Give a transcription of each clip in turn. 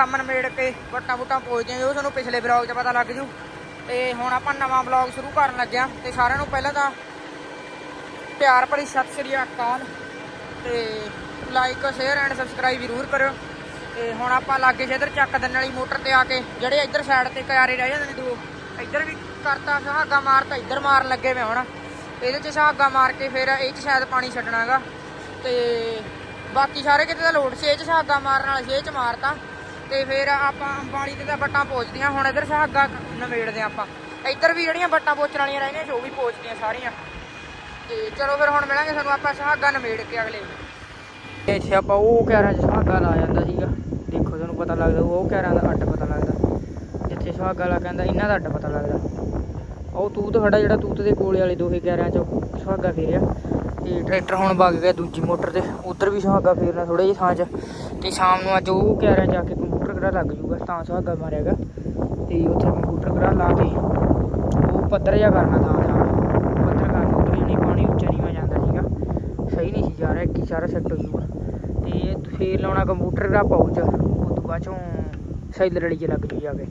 ਕੰਮ ਨਿਬੇੜ ਕੇ ਵੱਟਾਂ ਵੁੱਟਾਂ ਪੋਚਦੇ ਆ ਉਹ ਤੁਹਾਨੂੰ ਪਿਛਲੇ ਵਲੌਗ 'ਚ ਪਤਾ ਲੱਗ ਜੂ। ਤੇ ਹੁਣ ਆਪਾਂ ਨਵਾਂ ਵਲੌਗ ਸ਼ੁਰੂ ਕਰਨ ਲੱਗਿਆ। ਤੇ ਸਾਰਿਆਂ ਨੂੰ ਪਹਿਲਾਂ ਤਾਂ ਪਿਆਰ ਭਰੀ ਸਤਿ ਸ੍ਰੀ ਅਕਾਲ। ਤੇ ਲਾਈਕ ਸ਼ੇਅਰ ਐਂਡ ਸਬਸਕ੍ਰਾਈਬ ਜ਼ਰੂਰ ਕਰਿਓ। ਤੇ ਹੁਣ ਆਪਾਂ ਲਾਗੇ ਜੇ ਇੱਧਰ ਚੱਕ ਦਿਨ ਵਾਲੀ ਮੋਟਰ ਤੇ ਆ ਕੇ, ਜਿਹੜੇ ਇੱਧਰ ਸਾਈਡ ਤੇ ਕਿਆਰੇ ਰਹਿ ਜਾਂਦੇ ਨੇ ਦੋ, ਇੱਧਰ ਵੀ ਕਰਤਾ, ਸੁਹਾਗਾ ਮਾਰਤਾ ਇੱਧਰ ਮਾਰਨ ਲੱਗੇ ਵੇ ਹੁਣ। ਇਹਦੇ 'ਚ ਸੁਹਾਗਾ ਮਾਰ ਕੇ ਫਿਰ ਇਹ 'ਚ ਸ਼ਾਇਦ ਪਾਣੀ ਛੱਡਣਾਗਾ। ਤੇ ਬਾਕੀ ਸਾਰੇ ਕਿਤੇ ਤਾਂ ਲੋਡ ਸੀ 'ਚ ਸੁਹਾਗਾ ਮਾਰਨ ਵਾਲਾ ਸੀ ਇਹ 'ਚ ਮਾਰਤਾ। ਤੇ ਫਿਰ ਆਪਾਂ ਅੰਬਾਲੀ ਤੇ ਤਾਂ ਵੱਟਾਂ ਪੋਚਦੀਆਂ, ਹੁਣ ਇੱਧਰ ਸੁਹਾਗਾ ਨਵੇੜਦੇ ਆਪਾਂ। ਇੱਧਰ ਵੀ ਜਿਹੜੀਆਂ ਬੱਟਾਂ ਪੋਚਣ ਵਾਲੀਆਂ ਰਹਿੰਦੀਆਂ ਸੀ ਉਹ ਵੀ ਪੋਚਦੀਆਂ ਸਾਰੀਆਂ। ਤੇ ਚਲੋ ਫਿਰ ਹੁਣ ਮਿਲਾਂਗੇ ਸਾਨੂੰ ਆਪਾਂ ਸੁਹਾਗਾ ਨਵੇੜ ਕੇ ਅਗਲੇ। ਇੱਥੇ ਆਪਾਂ ਉਹ ਕਿਆਰਾਂ 'ਚ ਸੁਹਾਗਾ ਲਾ ਜਾਂਦਾ ਸੀਗਾ। ਦੇਖੋ ਤੁਹਾਨੂੰ ਪਤਾ ਲੱਗਦਾ, ਉਹ ਕਿਆਰਾਂ ਦਾ ਅੱਡ ਪਤਾ ਲੱਗਦਾ। ਜਿੱਥੇ ਸੁਹਾਗਾ ਲਾ ਕਹਿੰਦਾ ਇਹਨਾਂ ਦਾ ਅੱਡ ਪਤਾ ਲੱਗਦਾ। ਉਹ ਤੂਤ ਖੜਾ ਜਿਹੜਾ ਤੂਤ ਦੇ ਕੋਲੇ ਵਾਲੇ ਦੋਹੇ ਕਿਆਰਿਆਂ 'ਚ ਸੁਹਾਗਾ ਫੇਰਿਆ। ਤੇ ਟਰੈਕਟਰ ਹੁਣ ਵਗ ਗਿਆ ਦੂਜੀ ਮੋਟਰ ਤੇ। ਉਧਰ ਵੀ ਸੁਹਾਗਾ ਫੇਰਨਾ ਥੋੜੇ ਜਿਹੀ ਥਾਂ 'ਚ। ਤੇ ਸ਼ਾਮ ਨੂੰ ਅੱਜ ਉਹ ਕਿਆਰਿਆਂ 'ਚ ਆ ਕੇ ਕੰਪਿਊਟਰ ਕਰਾ ਲੱਗ ਜੂਗਾ ਤਾਂ ਸੁਹਾਗਾ ਮਾਰਿਆਗਾ। ਤੇ ਉੱਥੇ ਕੰਪਿਊਟਰ ਕਰਾ ਲਾ ਕੇ ਉਹ ਪੱਧਰ ਜਿਹਾ ਕਰਨਾ ਤਾਂ ਥਾਂ ਪੱਧਰ ਕਰਨਾ ਉਧਰ ਨਹੀਂ ਪਾਣੀ ਉੱਚਾ ਨਹੀਂ ਹੋ ਜਾਂਦਾ ਸੀਗਾ। ਸਹੀ ਨਹੀਂ ਸੀ ਜਾ ਰਿਹਾ, ਇੱਕ ਹੀ ਸਾਰਾ ਸੈੱਟ ਹੋ ਜੂਗਾ ਤੇ ਫੇਰ ਲਾਉਣਾ ਕੰਪਿਊਟਰ ਦਾ ਪਾਉਚ ਉਸ ਤੋਂ ਬਾਅਦ ਚੋਂ ਸੈਲਰ ਵਾਲੀ 'ਚ ਲੱਗ ਜੂ ਜਾ ਕੇ।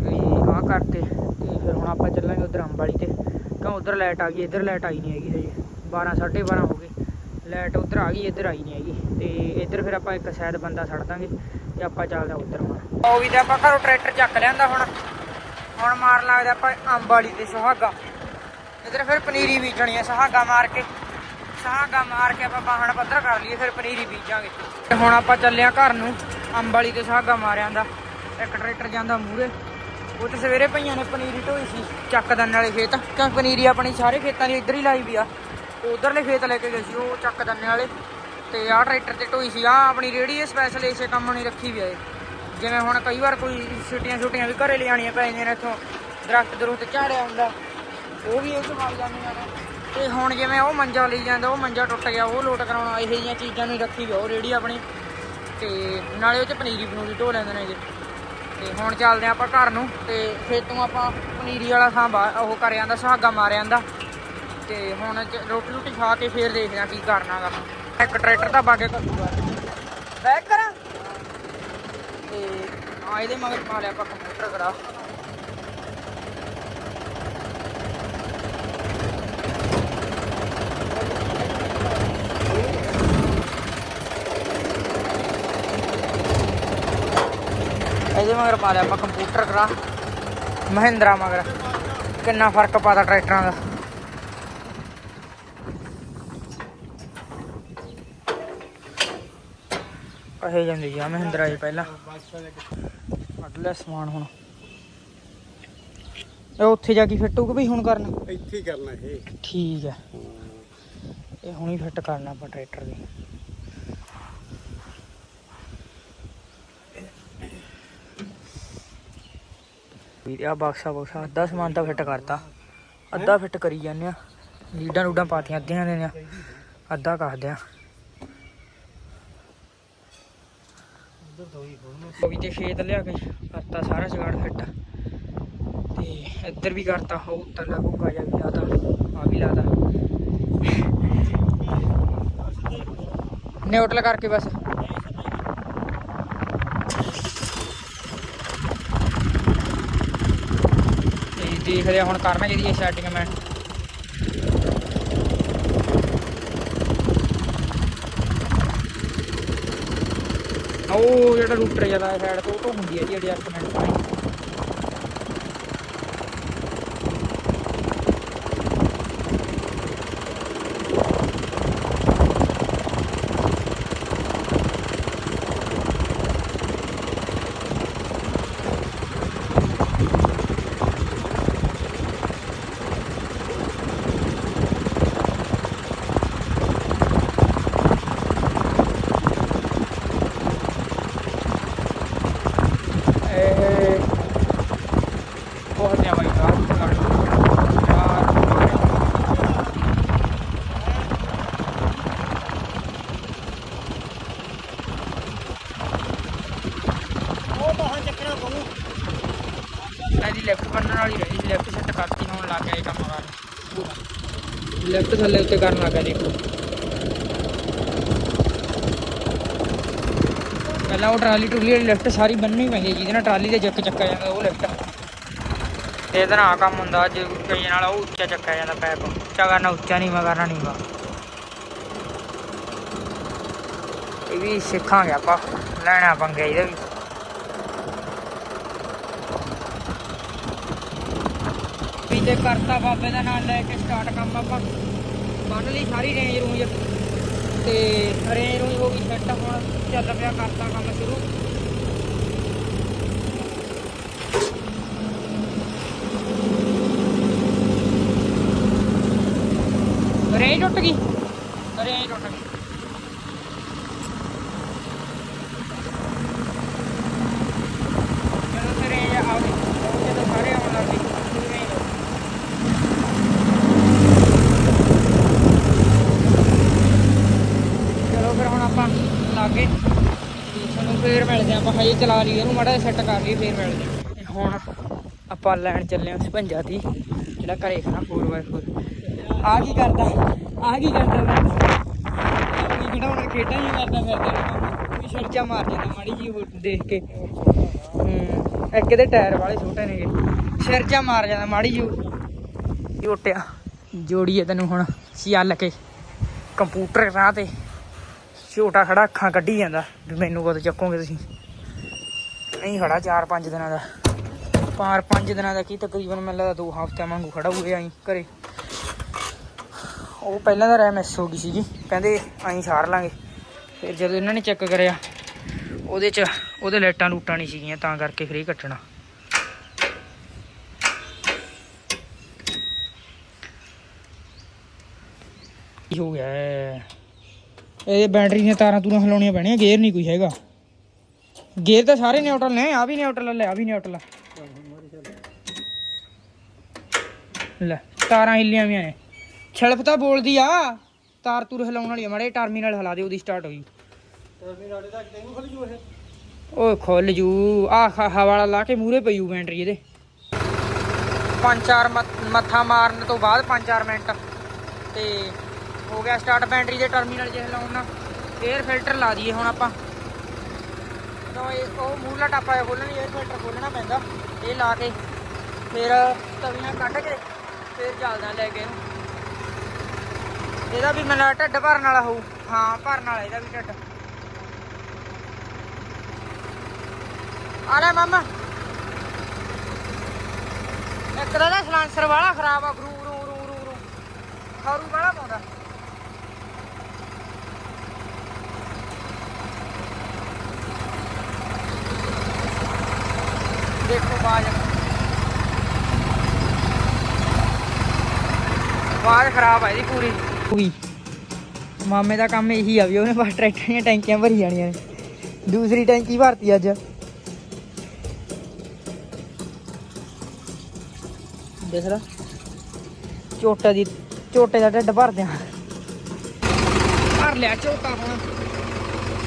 ਤੇ ਆਹ ਕਰਕੇ ਤੇ ਫਿਰ ਹੁਣ ਆਪਾਂ ਚੱਲਾਂਗੇ ਉਧਰ ਅੰਬਾਲੀ ਤੇ। ਕਿਉਂ ਉਧਰ ਲਾਈਟ ਆ ਗਈ, ਇੱਧਰ ਲਾਈਟ ਆਈ ਨਹੀਂ ਹੈਗੀ ਹਜੇ। 12 12:30 ਹੋ ਗਏ। ਲਾਈਟ ਉਧਰ ਆ ਗਈ, ਇੱਧਰ ਆਈ ਨਹੀਂ ਹੈਗੀ। ਤੇ ਇੱਧਰ ਫਿਰ ਆਪਾਂ ਇੱਕ ਸ਼ਾਇਦ ਬੰਦਾ ਛੱਡ ਦਾਂਗੇ। ਤੇ ਆਪਾਂ ਚੱਲਦੇ ਹਾਂ ਉਧਰ ਹੁਣ। ਉਹ ਵੀ ਤੇ ਆਪਾਂ ਘਰੋਂ ਟਰੈਕਟਰ ਚੱਕ ਲਿਆਂਦਾ ਹੁਣ। ਹੁਣ ਮਾਰ ਲੱਗਦਾ ਆਪਾਂ ਅੰਬਾਲੀ ਤੇ ਸੁਹਾਗਾ। ਇੱਧਰ ਫਿਰ ਪਨੀਰੀ ਬੀਜਣੀ ਹੈ ਸੁਹਾਗਾ ਮਾਰ ਕੇ। ਸੁਹਾਗਾ ਮਾਰ ਕੇ ਆਪਾਂ ਬਾਹਣ ਪੱਧਰ ਕਰ ਲਈਏ, ਫਿਰ ਪਨੀਰੀ ਬੀਜਾਂਗੇ। ਤੇ ਹੁਣ ਆਪਾਂ ਚੱਲੇ ਆ ਘਰ ਨੂੰ, ਅੰਬ ਵਾਲੀ ਤੇ ਸੁਹਾਗਾ ਮਾਰਿਆਂ ਦਾ। ਇੱਕ ਟਰੈਕਟਰ ਜਾਂਦਾ ਮੂਰੇ ਉਹ ਤੇ ਸਵੇਰੇ ਪਈਆਂ ਨੇ ਪਨੀਰੀ ਢੋਈ ਸੀ, ਚੱਕ ਦਨ ਵਾਲੇ ਖੇਤ। ਕਿਉਂਕਿ ਪਨੀਰੀ ਆਪਣੀ ਸਾਰੇ ਖੇਤਾਂ ਦੀ ਇੱਧਰ ਹੀ ਲਾਈ ਵੀ ਆ। ਉਧਰਲੇ ਖੇਤ ਲੈ ਕੇ ਗਏ ਸੀ, ਉਹ ਚੱਕ ਦੰਨੇ ਵਾਲੇ। ਤੇ ਆਹ ਟਰੈਕਟਰ ਤੇ ਢੋਈ ਸੀ ਆ ਆਪਣੀ ਰੇੜੀ ਸਪੈਸ਼ਲ ਇਸੇ ਕੰਮ ਨਹੀਂ ਰੱਖੀ ਵੀ ਆ ਜਿਵੇਂ ਹੁਣ ਕਈ ਵਾਰ ਕੋਈ ਛੁੱਟੀਆਂ ਛੁੱਟੀਆਂ ਵੀ ਘਰੇ ਲਿਆਣੀਆਂ ਪੈ ਜਾਂਦੀਆਂ ਨੇ ਇੱਥੋਂ, ਦਰਖਤ ਦਰੁਖਤ ਝਾੜਿਆ ਹੁੰਦਾ, ਉਹ ਵੀ ਇਹ ਚ ਮਰ ਜਾਂਦੀਆਂ ਨੇ। ਤੇ ਹੁਣ ਜਿਵੇਂ ਉਹ ਮੰਜਾ ਲਈ ਜਾਂਦਾ, ਉਹ ਮੰਜਾ ਟੁੱਟ ਗਿਆ, ਉਹ ਲੋਟ ਕਰਾਉਣਾ, ਇਹੋ ਜਿਹੀਆਂ ਚੀਜ਼ਾਂ ਨੂੰ ਰੱਖੀ ਵੀ ਆ ਉਹ ਰੇੜੀ ਆਪਣੀ। ਤੇ ਨਾਲੇ ਉਹ ਚ ਪਨੀਰੀ ਪਨੂਰੀ ਢੋ ਲੈਂਦੇ ਨੇ ਜੀ। ਤੇ ਹੁਣ ਚੱਲਦੇ ਆਪਾਂ ਘਰ ਨੂੰ, ਤੇ ਖੇਤੋਂ ਆਪਾਂ ਪਨੀਰੀ ਵਾਲਾ ਸਾਂਭਾ ਉਹ ਕਰ ਜਾਂਦਾ ਸੁਹਾਗਾ ਮਾਰ ਜਾਂਦਾ ਤੇ ਹੁਣ ਰੋਟੀ ਰੋਟੀ ਖਾ ਕੇ ਫੇਰ ਦੇਖਦੇ ਆ ਕੀ ਕਰਨਾ ਕਰਨਾਗਾ ਇੱਕ ਟਰੈਕਟਰ ਦਾ ਬਾਗੇ ਕੱਟੂਗਾ ਬੈਕ ਕਰਾਂ? ਤੇ ਆ ਇਹਦੇ ਮਗਰ ਪਾ ਲਿਆ ਆਪਾਂ ਕੰਪਿਊਟਰ ਕਰਾ ਇਹਦੇ ਮਗਰ ਪਾ ਲਿਆ ਆਪਾਂ ਕੰਪਿਊਟਰ ਕਰਾ ਮਹਿੰਦਰਾ ਮਗਰ। ਕਿੰਨਾ ਫ਼ਰਕ ਪਾਤਾ ਟਰੈਕਟਰਾਂ ਦਾ। ਕਹੇ ਜਾਂਦੀ ਆ ਮਹਿੰਦਰਾ ਜੀ ਪਹਿਲਾਂ। ਕੱਢ ਸਮਾਨ ਹੁਣ। ਇਹ ਉੱਥੇ ਜਾ ਕੇ ਫਿੱਟ ਹੋਊਗਾ ਵੀ ਹੁਣ ਕਰਨਾ। ਇੱਥੇ ਹੀ ਕਰਨਾ ਇਹ। ਠੀਕ ਹੈ ਇਹ ਹੁਣੀ ਫਿੱਟ ਕਰਨਾ ਆਪਾਂ ਟਰੈਕਟਰ ਦੇ। ਵੀਰੇ ਆ ਬਾਕਸਾ ਬਾਕਸਾ ਅੱਧਾ ਸਮਾਨ ਤਾਂ ਫਿੱਟ ਕਰਤਾ। ਅੱਧਾ ਫਿੱਟ ਕਰੀ ਜਾਂਦੇ ਆ। ਲੀਡਾਂ ਲੂਡਾਂ ਪਾਤੀਆਂ ਅੱਧੀਆਂ ਨੇ ਅੱਧਾ ਕਰਦੇ ਆ ਉਹ ਵੀ ਤੇ ਖੇਤ ਲਿਆ ਕੇ ਕਰਤਾ ਸਾਰਾ ਜਗਾੜ ਫਿੱਟ। ਤੇ ਇੱਧਰ ਵੀ ਕਰਤਾ, ਉਹ ਉੱਤਰਲਾ ਭੁੱਗਾ ਜਾ ਵੀ ਲਾਤਾ। ਆ ਵੀ ਲਾਤਾ। ਨਿਊਟਰਲ ਕਰਕੇ ਬਸ। ਤੇ ਦੇਖਦੇ ਹੁਣ ਕਰਨਾ ਜਿਹੜੀ ਸੈਟਿੰਗ ਮੈਂ। ਉਹ ਜਿਹੜਾ ਰੂਟਰ ਜ਼ਿਆਦਾ ਸਾਈਡ ਤੋਂ ਉਹ ਤੋਂ ਹੁੰਦੀ ਹੈ ਜੀ ਐਡਜਸਟਮੈਂਟ ਪਾਣੀ Eh, ਪਊ। ਇਹਦੀ ਲੈਫਟ ਬੰਨਣ ਵਾਲੀ ਰਹੀ ਲੈਫਟ ਸੈੱਟ ਕਰਤੀ ਹੁਣ ਲੱਗ ਗਿਆ ਇਹ ਕੰਮ ਕਰਨ ਲੈਫਟ ਥੱਲੇ ਉੱਤੇ ਕਰਨ ਲੱਗਾ ਦੇਖੋ ਪਹਿਲਾਂ ਉਹ ਟਰਾਲੀ ਟੁਲੀ ਵਾਲੀ ਲਿਫਟ ਸਾਰੀ ਬੰਨਣੀ ਪੈਂਦੀ ਜਿਹਦੇ ਨਾਲ ਟਰਾਲੀ ਦੇ ਜੱਕ ਚੱਕਿਆ ਜਾਂਦਾ ਉਹ ਲਿਫਟ ਇਹਦਾ ਨਾਲ ਕੰਮ ਹੁੰਦਾ ਅੱਜ ਕਈ ਨਾਲ ਉਹ ਉੱਚਾ ਚੱਕਿਆ ਜਾਂਦਾ ਪੈਪ। ਉੱਚਾ ਕਰਨਾ ਉੱਚਾ ਨਹੀਂ ਕਰਨਾ ਨਹੀਂ ਵਾ ਇਹ ਵੀ ਸਿੱਖਾਂਗੇ ਆਪਾਂ, ਲੈਣਾ ਪੰਗੇ ਇਹਦੇ ਵੀ। ਵੀ ਤੇ ਕਰਤਾ ਬਾਬੇ ਦਾ ਨਾਲ ਲੈ ਕੇ ਸਟਾਰਟ ਕੰਮ ਆਪਾਂ ਬੰਨ ਲਈ ਸਾਰੀ ਰੇਂਜ ਰੂੰਜ। ਤੇ ਰੇਂਜ ਰੂੰਜ ਹੋ ਗਈ ਸੈੱਟ ਹੁਣ ਚੱਲ ਪਿਆ ਕਰਤਾ ਕੰਮ ਸ਼ੁਰੂ ਰੇਂਜ ਟੁੱਟ ਗਈ। ਰੇਂਜ ਟੁੱਟ ਗਈ। ਚਲੋ ਫਿਰ ਹੁਣ ਆਪਾਂ ਲਾਗੇ। ਤੇ ਤੁਹਾਨੂੰ ਫੇਰ ਮਿਲਦੇ ਹਾਂ ਆਪਾਂ। ਹਜੇ ਚਲਾ ਲਈਏ ਇਹਨੂੰ, ਮਾੜਾ ਜਿਹਾ ਸੈੱਟ ਕਰ ਲਈਏ ਫੇਰ ਮਿਲਦੇ ਹੁਣ ਆਪਾਂ ਲੈਣ ਚੱਲੇ ਹਾਂ ਸਪੰਜਾ ਦੀ ਜਿਹੜਾ ਘਰੇ ਖੜਾ 4x4 ਆ ਕੀ ਕਰਦਾ? ਆਹ ਕੀ ਕਰਦਾ ਆਪਣੀ ਖਿਡੌਣਾ ਖੇਡਾਂ ਹੀ ਕਰਦਾ ਫਿਰਦਾ। ਰਹਿੰਦਾ ਛੜਚਾ ਮਾਰ ਜਾਂਦਾ ਮਾੜੀ ਜੀ ਦੇਖ ਕੇ। ਹੂੰ, ਇੱਕ ਇਹਦੇ ਟਾਇਰ ਵਾਲੇ ਛੋਟੇ ਨੇਗੇ। ਸਿਰ ਮਾਰ ਜਾਂਦਾ ਮਾੜੀ ਜੀ ਝੋਟਿਆ ਜੋੜੀਏ ਤੈਨੂੰ ਹੁਣ ਚੱਲ ਕੇ। ਕੰਪਿਊਟਰ ਰਾਹ ਤੇ। ਝੋਟਾ ਖੜਾ, ਅੱਖਾਂ ਕੱਢੀ ਜਾਂਦਾ। ਵੀ ਮੈਨੂੰ ਕਦੋਂ ਚੱਕੋਗੇ ਤੁਸੀਂ? ਨਹੀਂ ਖੜਾ 4-5 ਦਿਨਾਂ ਦਾ। ਪਾਰ 5 ਦਿਨਾਂ ਦਾ ਕੀ ਤਕਰੀਬਨ ਮੈਨੂੰ ਲੱਗਦਾ 2 ਹਫ਼ਤਿਆਂ ਵਾਂਗੂ ਖੜਾ ਹੋਏ ਆਈ ਘਰੇ। ਉਹ ਪਹਿਲਾਂ ਤਾਂ ਰਹਿ ਮਿਸ ਹੋ ਗਈ ਸੀਗੀ। ਕਹਿੰਦੇ ਆਈ ਸਾਰ ਲਾਂਗੇ। ਫਿਰ ਜਦੋਂ ਇਹਨਾਂ ਨੇ ਚੈੱਕ ਕਰਿਆ, ਉਹਦੇ ਚ ਉਹਦੇ ਲਾਈਟਾਂ ਲੂਟਾਂ ਨਹੀਂ ਸੀਗੀਆਂ, ਤਾਂ ਕਰਕੇ ਫ੍ਰੀ ਕੱਟਣਾ। ਕੀ ਹੋ ਗਿਆ ਇਹ ਬੈਟਰੀ ਦੀਆਂ ਤਾਰਾਂ ਤੂਰਾਂ ਹਿਲਾਉਣੀਆਂ ਪੈਣੀਆਂ ਗੇਅਰ ਨਹੀਂ ਕੋਈ ਹੈਗਾ। ਗੇਅਰ ਤਾਂ ਸਾਰੇ ਨਿਊਟਰਲ ਨੇ ਆ ਵੀ ਨਿਊਟਰਲ ਲੈ ਆ ਵੀ ਨਿਊਟਰਲ ਲੈ, ਤਾਰਾਂ ਹਿੱਲੀਆਂ ਵੀ ਨੇ। ਛਲਪ ਤਾਂ ਬੋਲਦੀ ਆ। ਤਾਰ ਤੂਰ ਹਿਲਾਉਣ ਵਾਲੀ ਆ। ਮਾੜੇ ਟਰਮੀਨਲ ਹਿਲਾ ਦੇ ਉਹਦੀ ਸਟਾਰਟ ਹੋਈ। ਓਏ ਖੁੱਲ ਜੂ। ਆ ਹਵਾ ਵਾਲਾ ਲਾ ਕੇ ਮੂਰੇ ਪਈੂ ਬੈਟਰੀ ਇਹਦੇ। ਪੰਜ ਚਾਰ ਮੱਥ- ਮਾਰਨ ਤੋਂ ਬਾਅਦ 5-4 ਮਿੰਟ। ਤੇ ਹੋ ਗਿਆ ਸਟਾਰਟ ਬੈਟਰੀ ਦੇ ਟਰਮੀਨਲ ਜੇ ਹਿਲਾਉਣ ਨਾਲ। 에ਅਰ ਫਿਲਟਰ ਲਾ ਦਈਏ ਹੁਣ ਆਪਾਂ। ਤਾਂ ਇਹ ਉਹ ਮੂਹਰਲਾ ਟਾਪਾ ਜਿਹਾ ਖੋਲ੍ਹਣੀ 에ਅਰ ਫਿਲਟਰ ਖੋਲ੍ਹਣਾ ਪੈਂਦਾ। ਇਹ ਲਾ ਕੇ ਫਿਰ ਤਵੀਆਂ ਕੱਢ ਕੇ ਫਿਰ ਚੱਲਦਾ ਲੈ ਕੇ ਇਹਦਾ ਵੀ ਮੈਨੂੰ ਲੱਗਦਾ ਢਿੱਡ ਭਰਨ ਵਾਲਾ ਹੋਊ। ਹਾਂ, ਭਰਨ ਵਾਲਾ, ਇਹਦਾ ਵੀ ਢਿੱਡ। ਆ ਲੈ ਮਾਮਾ। ਇੱਕ ਦਾ ਨਾ ਸਲਾਂਸਰ ਵਾਲਾ ਖਰਾਬ ਆ ਗਰੂ ਰੂ ਰੂ ਰੂ ਰੂ ਖਾਰੂ ਵਾਲਾ ਪਾਉਂਦਾ। ਦੇਖੋ ਬਾਜ ਬਾਜ ਖਰਾਬ ਆ ਇਹਦੀ ਪੂਰੀ। ਪੂਰੀ ਮਾਮੇ ਦਾ ਕੰਮ ਇਹੀ ਆ ਵੀ ਉਹਨੇ ਬਸ ਟਰੈਕਟਰ ਦੀਆਂ ਟੈਂਕੀਆਂ ਭਰੀ ਜਾਣੀਆਂ ਨੇ। ਦੂਸਰੀ ਟੈਂਕੀ ਭਰਤੀ ਅੱਜ। ਦੇਖ ਲਾ। ਝੋਟਾ ਦੀ ਝੋਟੇ ਦਾ ਢਿੱਡ ਭਰ ਦਿਆਂ। ਭਰ ਲਿਆ ਝੋਟਾ ਹੁਣ।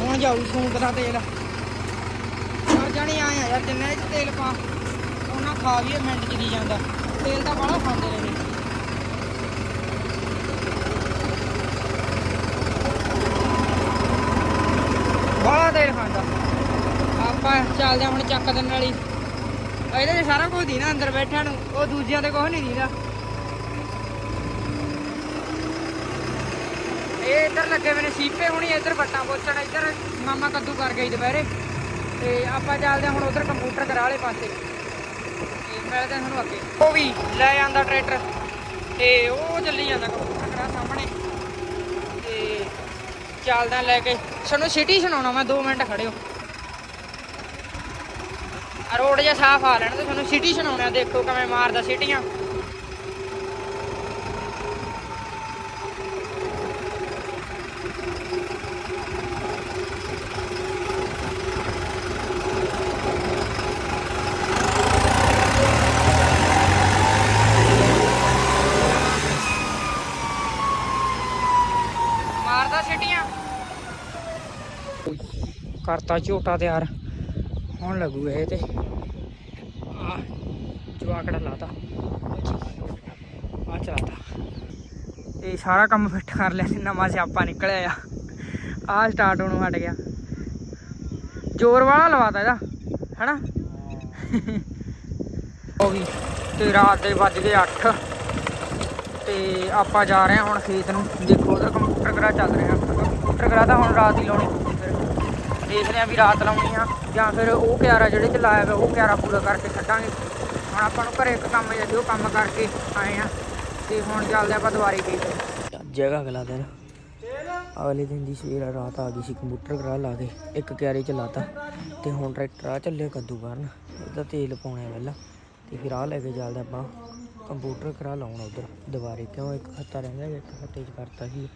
ਹੁਣ ਜਾਊ ਸੂਕ ਦਾ ਤੇਲ। ਚਾਰ ਜਾਣੇ ਆਏ ਆ ਯਾਰ ਜਿੰਨੇ ਚ ਤੇਲ ਪਾ। ਉਹਨਾਂ ਖਾ ਵੀ ਮਿੰਟ ਚ ਦੀ ਜਾਂਦਾ। ਤੇਲ ਤਾਂ ਬੜਾ ਖਾਂਦੇ ਨੇ ਇਹ। ਬੜਾ ਤੇਲ ਖਾਂਦਾ ਆਪਾਂ ਚੱਲਦੇ ਹਾਂ ਹੁਣ ਚੱਕ ਦੇਣ ਵਾਲੀ। ਇਹਦੇ 'ਚ ਸਾਰਾ ਕੁਝ ਦੀਨਾ ਅੰਦਰ ਬੈਠਿਆਂ ਨੂੰ, ਉਹ ਦੂਜਿਆਂ ਤੇ ਕੁਝ ਨਹੀਂ ਦੀਦਾ। ਇਹ ਇੱਧਰ ਲੱਗੇ ਮੈਨੇ ਸੀਪੇ ਹੁਣੀ ਇੱਧਰ ਵੱਟਾਂ ਪੋਚਣ, ਇੱਧਰ ਮਾਮਾ ਕੱਦੂ ਕਰ ਗਈ ਦੁਪਹਿਰੇ। ਤੇ ਆਪਾਂ ਚੱਲਦੇ ਹਾਂ ਹੁਣ ਉਧਰ ਕੰਪਿਊਟਰ ਕਰਾ ਵਾਲੇ ਪਾਸੇ। ਤੇ ਮਿਲਦੇ ਤੁਹਾਨੂੰ ਅੱਗੇ। ਉਹ ਵੀ ਲੈ ਜਾਂਦਾ ਟਰੈਕਟਰ, ਤੇ ਉਹ ਚੱਲੀ ਜਾਂਦਾ ਕੰਪਿਊਟਰ ਕਰਾ ਸਾਹਮਣੇ ਤੇ ਚੱਲਦਾ ਲੈ ਕੇ। ਸਾਨੂੰ ਸਿਟੀ ਸੁਣਾਉਣਾ, ਮੈਂ 2 ਮਿੰਟ ਖੜਿਓ ਆ ਰੋਡ ਜਿਹਾ ਸਾਫ਼ ਆ ਲੈਣ ਤੇ ਤੁਹਾਨੂੰ ਸਿਟੀ ਸੁਣਾਉਣਾ, ਦੇਖੋ ਕਿਵੇਂ ਮਾਰਦਾ ਸਿਟੀਆਂ ਮਾਰਦਾ ਸਿਟੀਆਂ ਕਰਤਾ ਝੋਟਾ ਤਿਆਰ। ਹੁਣ ਲੱਗੂ ਇਹ ਤੇ। ਆ ਜਵਾਕੜਾ ਲਾਤਾ। ਆ ਚਲਾਤਾ। ਇਹ ਸਾਰਾ ਕੰਮ ਫਿੱਟ ਕਰ ਲਿਆ ਸੀ ਨਵਾਂ ਸਿਆਪਾ ਨਿਕਲਿਆ ਆ। ਆ ਸਟਾਰਟ ਹੋਣੋਂ ਹਟ ਗਿਆ। ਜ਼ੋਰ ਵਾਲਾ ਲਵਾਤਾ ਇਹਦਾ, ਹੈਨਾ? ਉਹ ਵੀ ਤੇ ਰਾਤ ਦੇ ਵੱਜ ਗਏ 8 ਤੇ ਆਪਾਂ ਜਾ ਰਹੇ ਹਾਂ ਹੁਣ ਖੇਤ ਨੂੰ। ਦੇਖੋ ਉਹਦਾ ਕੰਪਿਊਟਰ ਕਰਾ ਚੱਲ ਰਿਹਾ। ਕੰਪਿਊਟਰ ਕਰਾ ਤਾਂ ਹੁਣ ਰਾਤ ਹੀ ਲਾਉਣੀ। ਦੇਖਦੇ ਹਾਂ ਵੀ ਰਾਤ ਲਾਉਣੀ ਆ, ਜਾਂ ਫਿਰ ਉਹ ਕਿਆਰਾ ਜਿਹੜੇ ਚ ਲਾਇਆ ਵਾ, ਉਹ ਕਿਆਰਾ ਪੂਰਾ ਕਰਕੇ ਛੱਡਾਂਗੇ। ਹੁਣ ਆਪਾਂ ਨੂੰ ਘਰੇ ਇੱਕ ਕੰਮ ਜਿਹਾ ਉਹ ਕੰਮ ਕਰਕੇ ਆਏ ਆ। ਤੇ ਹੁਣ ਚੱਲਦੇ ਆਪਾਂ ਦੁਬਾਰੇ ਖੇਤ ਜਗ੍ਹਾ ਅਗਲਾ ਦਿਨ ਅਗਲੇ ਦਿਨ ਦੀ ਸਵੇਰ ਰਾਤ ਆ ਗਈ ਸੀ, ਕੰਪਿਊਟਰ ਕਰਾ ਲਾ ਕੇ ਇੱਕ ਕਿਆਰੇ ਚ ਲਾਤਾ। ਤੇ ਹੁਣ ਟਰੈਕਟਰ ਆ ਚੱਲੇ ਕੱਦੂ ਕਰਨ ਇਹਦਾ ਤੇਲ ਪਾਉਣਾ ਪਹਿਲਾਂ। ਤੇ ਫਿਰ ਆ ਲੈ ਕੇ ਚੱਲਦੇ ਆਪਾਂ, ਕੰਪਿਊਟਰ ਕਰਾ ਲਾਉਣਾ ਉਧਰ। ਦੁਬਾਰੇ ਕਿਉਂ ਇੱਕ ਖੱਤਾ ਰਹਿੰਦਾ, ਇੱਕ ਖੱਤੇ ਚ ਕਰਤਾ ਸੀ।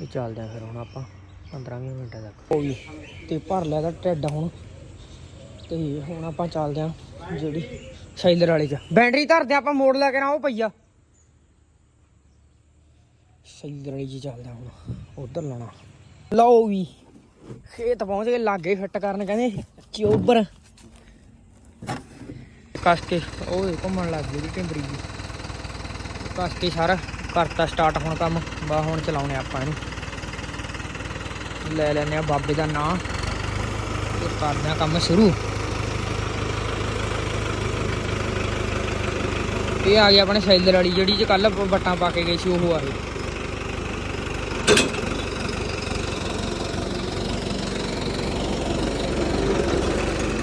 ਇਹ ਚੱਲਦੇ ਫਿਰ ਹੁਣ ਆਪਾਂ। 15 20 ਮਿੰਟਾਂ ਤੱਕ। ਹੋ ਗਈ। ਤੇ ਭਰ ਲਿਆ ਦਾ ਢਿੱਡ ਹੁਣ। ਤੇ ਹੁਣ ਆਪਾਂ ਚੱਲਦੇ ਆ ਜਿਹੜੀ ਸਾਈਲਰ ਵਾਲੇ ਚ। ਬੈਟਰੀ ਧਰਦੇ ਆਪਾਂ ਮੋੜ ਲੈ ਕੇ ਨਾ, ਉਹ ਪਈਆ ਸਾਈਲਰ ਵਾਲੀ ਚ ਚੱਲਦੇ ਹੁਣ। ਉਧਰ ਲਾਣਾ ਲਓ ਵੀ, ਖੇਤ ਪਹੁੰਚ ਗਏ, ਲਾਗੇ ਫਿੱਟ ਕਰਨ ਕਹਿੰਦੇ, ਚੋਬਰ। ਕੱਸ ਕੇ ਉਹ ਘੁੰਮਣ ਲੱਗ ਗਈ ਟਿੰਬਰੀ ਜੀ। ਕੱਸ ਕੇ ਸਾਰਾ, ਕਰਤਾ ਸਟਾਰਟ ਹੁਣ ਕੰਮ। ਬਾ, ਹੁਣ ਚਲਾਉਣੇ ਆਪਾਂ ਇਹਨੂੰ। ਲੈ ਲੈਨੇ ਆ ਬਾਬੇ ਦਾ ਨਾਂ। ਤੇ ਕਰਦੇ ਆ ਕੰਮ ਸ਼ੁਰੂ। ਇਹ ਆ ਗਿਆ ਆਪਣੇ ਸੈਲਰ ਵਾਲੀ, ਜਿਹੜੀ ਚ ਕੱਲ ਬੱਟਾਂ ਪਾ ਕੇ ਗਏ ਸੀ, ਉਹ ਆ ਗਈ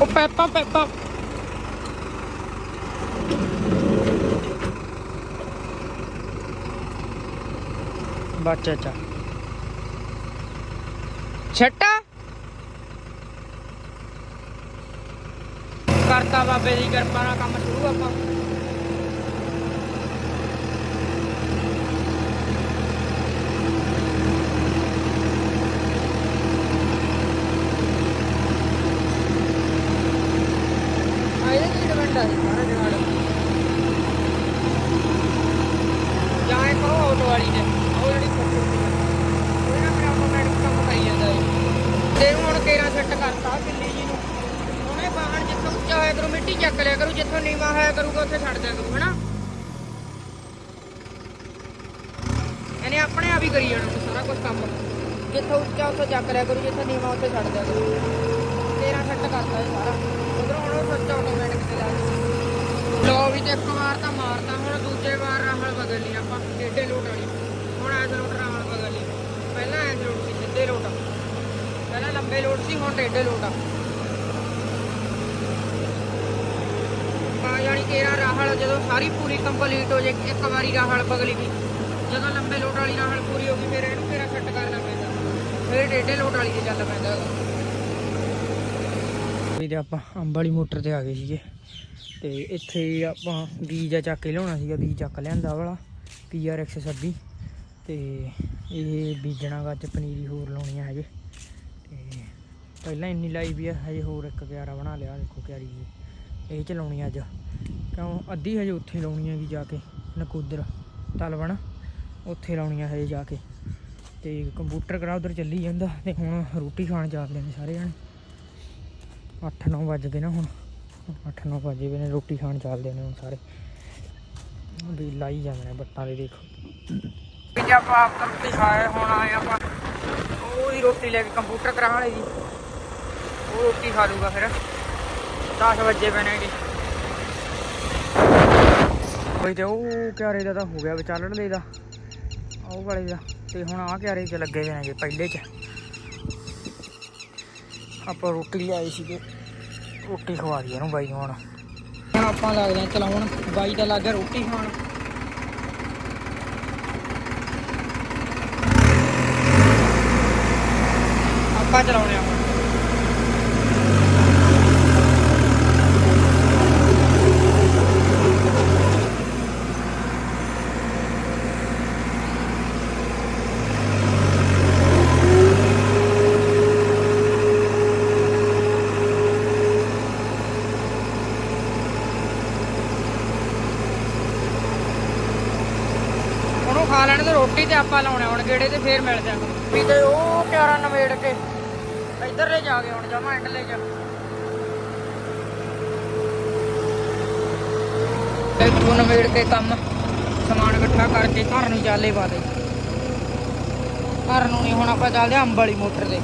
ਉਹ ਪੈਪਾ ਪੈਪਾ। ਬੱਚਾ ਚਾ ਛੱਟਾ। ਕਰਤਾ ਬਾਬੇ ਦੀ ਕਿਰਪਾ ਨਾਲ ਕੰਮ ਸ਼ੁਰੂ ਆਪਾਂ ਆ ਇਹਦੇ ਕੀ ਡਿਪੈਂਡ ਆ ਸਾਰਾ ਜਗਾੜ ਜਾਂ ਇਹ ਕਰੋ ਆਟੋ ਵਾਲੀ ਨੇ ਉਹ ਜਿਹੜੀ ਫੋਟੋ ਉਹ ਨਾ ਮੇਰਾ ਆਟੋਮੈਟਿਕ ਕੰਮ ਕਰੀ ਜਾਂਦਾ ਹੈ ਤੇ ਹੁਣ ਕੇਰਾ ਸੈੱਟ ਕਰਤਾ ਕਿੱਲੀ ਜੀ ਨੂੰ ਉਹਨੇ ਬਾਹਰ ਜਿੱਥੋਂ ਉੱਚਾ ਹੋਇਆ ਕਰੂ ਮਿੱਟੀ ਚੱਕ ਲਿਆ ਕਰੂ, ਜਿੱਥੋਂ ਨੀਵਾ ਹੋਇਆ ਕਰੂਗਾ, ਉੱਥੇ ਛੱਡ ਦਿਆ ਕਰੂ, ਹੈਨਾ? ਇਹਨੇ ਆਪਣੇ ਆਪ ਹੀ ਕਰੀ ਜਾਣਾ ਸਾਰਾ ਕੁਝ ਕੰਮ। ਜਿੱਥੋਂ ਉੱਚਾ ਉੱਥੋਂ ਚੱਕ ਲਿਆ ਕਰੂ, ਜਿੱਥੋਂ ਨੀਵਾ ਉੱਥੇ ਛੱਡ ਦਿਆ ਕਰੂ। ਤੇਰਾ ਸੈੱਟ ਕਰਤਾ ਇਹ ਸਾਰਾ। ਉਧਰੋਂ ਹੁਣ ਉਹ ਸੱਚਾ ਆਟੋਮੈਟਿਕ ਤੇ ਲਾ ਲੋ ਵੀ ਤੇ ਇੱਕ ਵਾਰ ਤਾਂ ਮਾਰਦਾ ਹੁਣ ਦੂਜੇ ਵਾਰ ਰਾਹਲ ਬਦਲ ਲਈ ਆਪਾਂ ਡੇਡੇ ਲੋਟ ਵਾਲੀ। ਹੁਣ ਐਸ ਲੋਟ ਰਾਹਲ ਬਦਲ ਲਈ ਪਹਿਲਾਂ ਐਸ ਲੋਟ ਸੀ, ਸਿੱਧੇ ਲੋਟ ਪਹਿਲਾਂ ਲੰਬੇ ਲੋਟ ਸੀ, ਹੁਣ ਡੇਡੇ ਲੋਟ ਆ। ਪਾ ਰਾਹਲ ਜਦੋਂ ਸਾਰੀ ਪੂਰੀ ਕੰਪਲੀਟ ਹੋ ਜੇ, ਇੱਕ ਵਾਰੀ ਰਾਹਲ ਬਗਲੀ ਵੀ ਜਦੋਂ ਲੰਬੇ ਲੋਟ ਵਾਲੀ ਰਾਹਲ ਪੂਰੀ ਹੋ ਗਈ, ਫਿਰ ਇਹਨੂੰ ਤੇਰਾ ਸੈੱਟ ਕਰਨਾ ਪੈਂਦਾ। ਫਿਰ ਡੇਡੇ ਲੋਟ ਵਾਲੀ ਤੇ ਚੱਲ ਪੈਂਦਾ ਵੀ ਤੇ ਆਪਾਂ ਅੰਬ ਵਾਲੀ ਮੋਟਰ ਤੇ ਆ ਗਏ ਸੀਗੇ, ਤੇ ਇੱਥੇ ਆਪਾਂ ਬੀਜ ਆ ਚੱਕ ਕੇ ਲਿਆਉਣਾ ਸੀਗਾ, ਬੀਜ ਚੱਕ ਲਿਆਂਦਾ ਵਾਲਾ ਪੀਆਰ 126 ਤੇ ਇਹ ਬੀਜਣਾ ਗਾ ਅੱਜ ਪਨੀਰੀ ਹੋਰ ਲਾਉਣੀ ਆ ਹਜੇ। ਤੇ ਪਹਿਲਾਂ ਇੰਨੀ ਲਾਈ ਵੀ ਆ, ਹਜੇ ਹੋਰ ਇੱਕ ਕਿਆਰਾ ਬਣਾ ਲਿਆ, ਦੇਖੋ ਕਿਆਰੀ ਇਹ ਚਲਾਉਣੀ ਅੱਜ। ਕਿਉਂ? ਅੱਧੀ ਹਜੇ ਉੱਥੇ ਲਾਉਣੀ ਹੈਗੀ ਜਾ ਕੇ, ਨਕੂਦਰ, ਤਲਵਣ। ਉੱਥੇ ਲਾਉਣੀ ਆ ਹਜੇ ਜਾ ਕੇ। ਤੇ ਕੰਪਿਊਟਰ ਕਰਾ ਉਧਰ ਚੱਲੀ ਜਾਂਦਾ ਤੇ ਹੁਣ ਰੋਟੀ ਖਾਣ ਜਾਂਦੇ ਨੇ ਸਾਰੇ ਜਣੇ। 8-9 ਵੱਜ ਗਏ ਨਾ ਹੁਣ। 8-9 ਵਜੇ ਵੀ ਨੇ, ਰੋਟੀ ਖਾਣ ਚੱਲਦੇ ਨੇ ਹੁਣ ਸਾਰੇ। ਵੀ ਲਾਈ ਜਾਂਦੇ ਨੇ ਬੱਟਾਂ ਦੇ ਦੇਖੋ। ਵੀ ਆਪਾਂ ਆਪ ਰੋਟੀ ਖਾਏ, ਹੁਣ ਆਏ ਆਪਾਂ ਉਹ ਰੋਟੀ ਲੈ ਕੇ ਕੰਪਿਊਟਰ ਕਰਾ ਵਾਲੇ ਦੀ ਉਹ ਰੋਟੀ ਖਾ ਲੂਗਾ ਫਿਰ। 10 ਵਜੇ ਜੀ। ਕੋਈ ਤੇ ਉਹ ਕਿਆਰੇ ਦਾ ਤਾਂ ਹੋ ਗਿਆ ਵਿਚਾਲਣ ਦੇ ਦਾ। ਉਹ ਵਾਲੇ ਦਾ। ਤੇ ਹੁਣ ਆਹ ਕਿਆਰੇ 'ਚ ਲੱਗੇ ਹੋਏ ਨੇਗੇ ਪਹਿਲੇ 'ਚ। ਆਪਾਂ ਰੋਟੀ ਲਿਆਏ ਸੀਗੇ। ਰੋਟੀ ਖਵਾ ਦਈਏ ਇਹਨੂੰ ਬਾਈ ਹੁਣ। ਹੁਣ ਆਪਾਂ ਲੱਗਦੇ ਹਾਂ ਚਲਾਉਣ। ਬਾਈ ਦਾ ਲੱਗ ਰੋਟੀ ਖਾਣ। ਆਪਾਂ ਚਲਾਉਣੇ ਆ ਖਾ ਲੈਣ ਤੇ ਰੋਟੀ ਤੇ ਆਪਾਂ ਲਾਉਣੇ ਹੁਣ ਗੇੜੇ ਤੇ ਫੇਰ ਮਿਲ ਆ। ਵੀ ਤੇ ਉਹ ਪਿਆਰਾ ਨਵੇੜ ਕੇ ਇੱਧਰਲੇ ਜਾ ਕੇ ਹੁਣ ਜਮਾ ਐਂਡਲੇ ਜਾ। ਇੱਥੋਂ ਨਵੇੜ ਕੇ ਕੰਮ, ਸਮਾਨ ਇਕੱਠਾ ਕਰਕੇ ਘਰ ਨੂੰ ਚਾਲੇ ਪਾ ਦੇ। ਘਰ ਨੂੰ ਨਹੀਂ ਹੁਣ ਆਪਾਂ ਚੱਲਦੇ ਆ ਅੰਬ ਵਾਲੀ ਮੋਟਰ ਤੇ।